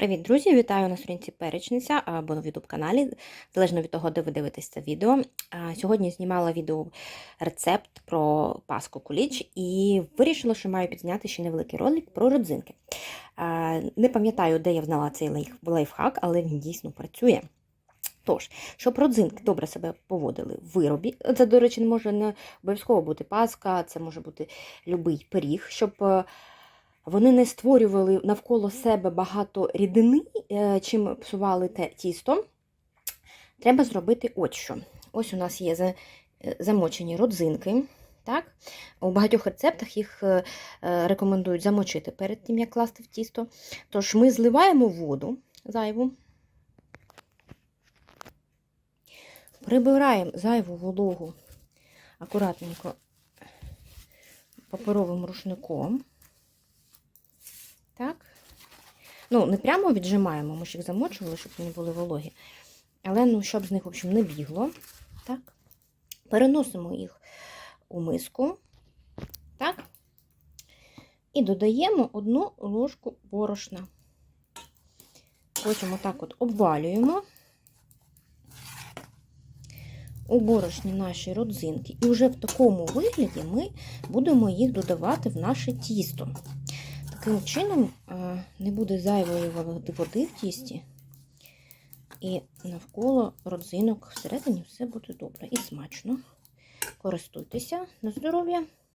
Привіт, друзі! Вітаю на сторінці Перечниця або на youtube каналі, залежно від того, де ви дивитесь це відео. Сьогодні знімала відео рецепт про паску куліч і вирішила, що маю підзняти ще невеликий ролик про родзинки. Не пам'ятаю, де я взнала цей лайфхак, але він дійсно працює. Тож, щоб родзинки добре себе поводили в виробі, це, до речі, не може не обов'язково бути паска, це може бути любий пиріг, щоб е, вони не створювали навколо себе багато рідини, е, чим псували те тісто. Треба зробити от що. Ось у нас є е, замочені родзинки. Так? У багатьох рецептах їх е, рекомендують замочити перед тим, як класти в тісто. Тож ми зливаємо воду зайву, прибираємо зайву вологу акуратненько паперовим рушником. Так. Ну, не прямо віджимаємо, ми ж їх замочували, щоб вони були вологі. Але ну, щоб з них, в общем, не бігло. Так. Переносимо їх у миску. Так. І додаємо одну ложку борошна. Потім отак от обвалюємо у борошні наші родзинки. І вже в такому вигляді ми будемо їх додавати в наше тісто. Таким чином е, не буде зайвої води води в тісті, і навколо родзинок всередині все буде добре і смачно. Користуйтеся на здоров'я.